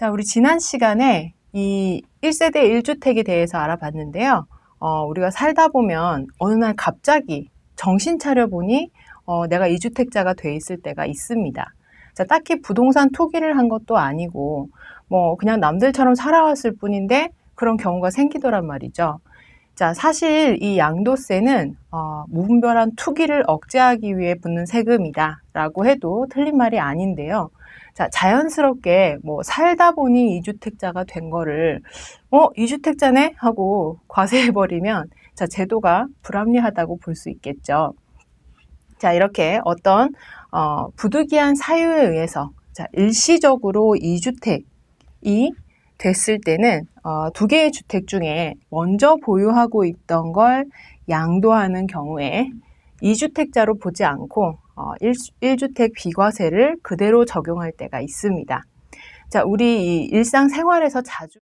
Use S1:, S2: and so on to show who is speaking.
S1: 자, 우리 지난 시간에 이 1세대 1주택에 대해서 알아봤는데요. 어, 우리가 살다 보면 어느 날 갑자기 정신 차려 보니 어, 내가 2주택자가 돼 있을 때가 있습니다. 자, 딱히 부동산 투기를 한 것도 아니고 뭐 그냥 남들처럼 살아왔을 뿐인데 그런 경우가 생기더란 말이죠. 자, 사실 이 양도세는 어, 무분별한 투기를 억제하기 위해 붙는 세금이다라고 해도 틀린 말이 아닌데요. 자, 자연스럽게 뭐 살다 보니 이주택자가 된 거를 어, 이주택자네 하고 과세해 버리면 자, 제도가 불합리하다고 볼 수 있겠죠. 자, 이렇게 어떤 어, 부득이한 사유에 의해서 자, 일시적으로 이주택이 됐을 때는 어, 두 개의 주택 중에 먼저 보유하고 있던 걸 양도하는 경우에 2주택자로 보지 않고 어, 1, 주택 비과세를 그대로 적용할 때가 있습니다. 자, 우리 이 일상생활에서 자주